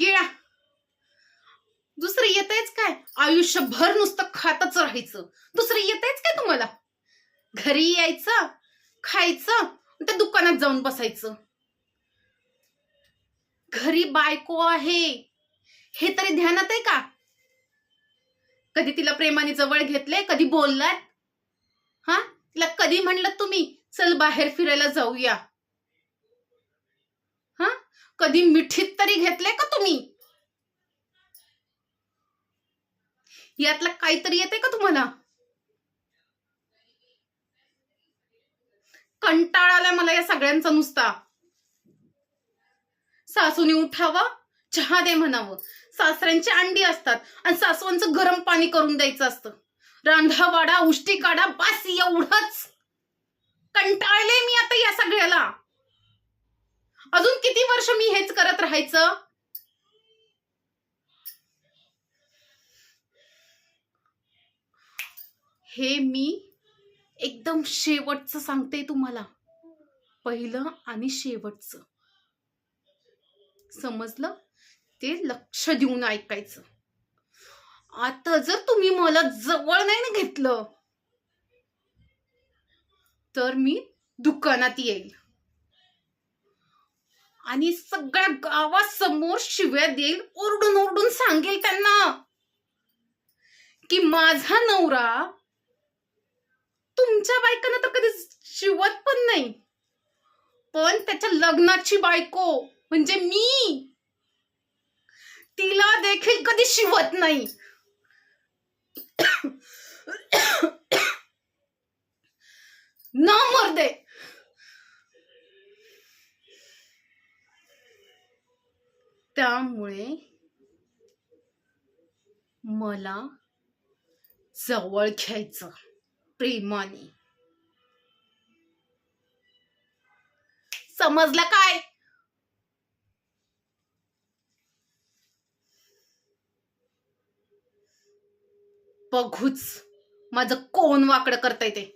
गिळा. दुसरं येतायच काय? आयुष्यभर नुसतं खातच राहायचं. दुसरं येतायच काय तुम्हाला? घरी यायचं खायचं त्या दुकानात जाऊन बसायचं. घरी बायको आहे. हे तरी ध्यानात आहे का? कधी तिला प्रेमाने जवळ घेतले कधी बोललात? हा? तिला कधी म्हणलं तुम्ही चल बाहेर फिरायला जाऊया. कधी मिठीत तरी घेतले का तुम्ही? यातलं काहीतरी येते का तुम्हाला? कंटाळाला आलाय मला या सगळ्यांचा नुसता. सासूने उठावं चहा दे म्हणावं. सासऱ्यांची अंडी असतात आणि सासवांचं गरम पाणी करून द्यायचं असतं. रांधा वाडा उष्टी काढा बास एवढंच. कंटाळले मी आता या सगळ्याला. किती वर्ष मी हेच करत राहायचं? हे मी एकदम शेवटचं सांगते तुम्हाला. पहिलं आणि शेवटचं. समजलं? ते लक्ष देऊन ऐकायचं. आता जर तुम्ही मला जवळ नाही ना घेतलं तर मी दुकानात येईल. आणि सगळ्या गावासमोर शिव्या देईल ओरडून ओरडून सांगेल त्यांना. की माझा नवरा तुमच्या बायकांना तर कधी शिवत पण नाही. पण त्याच्या लग्नाची बायको म्हणजे मी. तिला देखील कधी शिवत नाही. न मर्दे त्यामुळे मला जवळ घ्यायचं प्रेमाने. समजलं काय? बघूच माझं कोण वाकडं करता येते